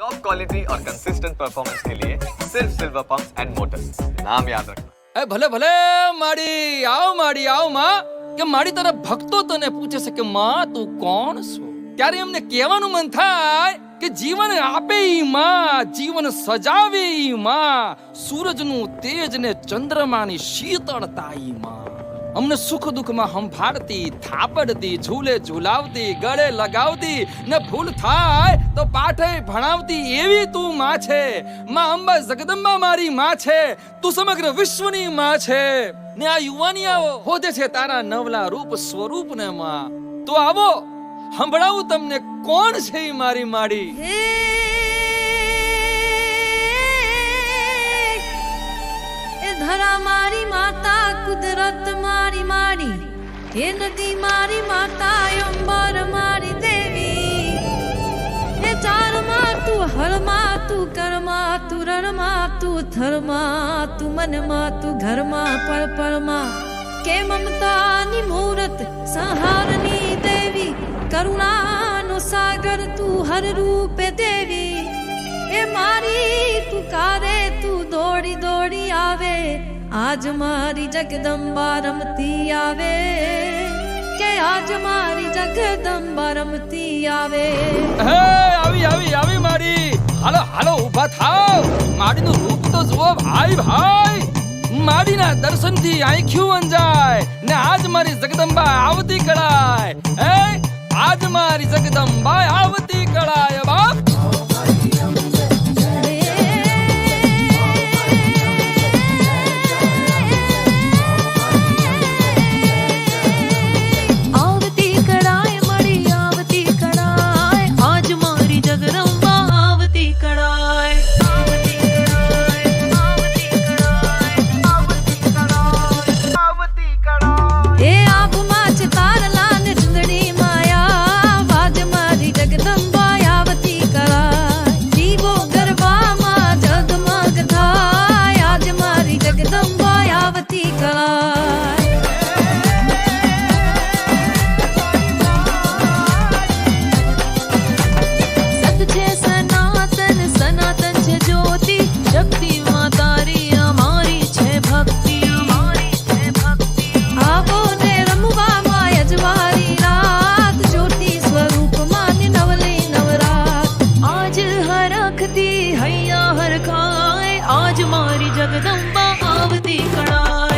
Top quality और consistent performance के लिए सिर्फ सिल्वर पंप एंड मोटर्स नाम याद रखना એ ભલે ભલે માડી આવ માડી આવ માં કે મારી તરફ ભક્તો તને પૂછે છે કે માં તું કોણ છો ત્યારે એમને કહેવાનું મન થાય કે જીવન આપે ઈ માં જીવન સજાવે ઈ માં સૂરજનું તેજ ને ચંદ્રમાની શીતળતા ઈ માં અમને સુખ દુઃખમાં હંફાડતી થાપડતી, ઝૂલે ઝૂલાવતી, ગળે લગાવતી, ને ભૂલ થાય તો પાઠે ભણાવતી એવી તું માં છે. માં અંબા જગદંબા મારી માં છે. તું સમગ્ર વિશ્વની માં છે. ને આ યુવાનિયાઓ હોદે છે તારા નવલા રૂપ સ્વરૂપ ને માં. તો આવો, સંભળાવું તમને કોણ છે મારી માડી? ધરા મારી માતા, કુદરત મારી મારી. હે નદી મારી માતા અંબર મારી દેવી. હે ચારમાં તું હરમાં તું કરમાં તું, રણમાં તું થરમાં તું, મનમાં તું, ઘરમાં પળ પળમાં. કે મમતાની મૂરત, સંહારની દેવી, કરુણાનો સાગર તું હર રૂપે દેવી. આજ મારી જગદંબા રમતી આવે કે આજ મારી જગદંબા રમતી આવે? હે, આવી આવી આવી મારી. હાલો હાલો, ઊભા થાવ. માડીનું રૂપ તો જુઓ, ભાઈ ભાઈ. માડીના દર્શનથી આંખ્યું અંજાય ને આજ મારી જગદંબા આવતી કળાય. હે, આજ મારી જગદંબા આવતી કળાય. બાપ હૈયા હરખાય આજ મારી જગદંબા આવતી કળા.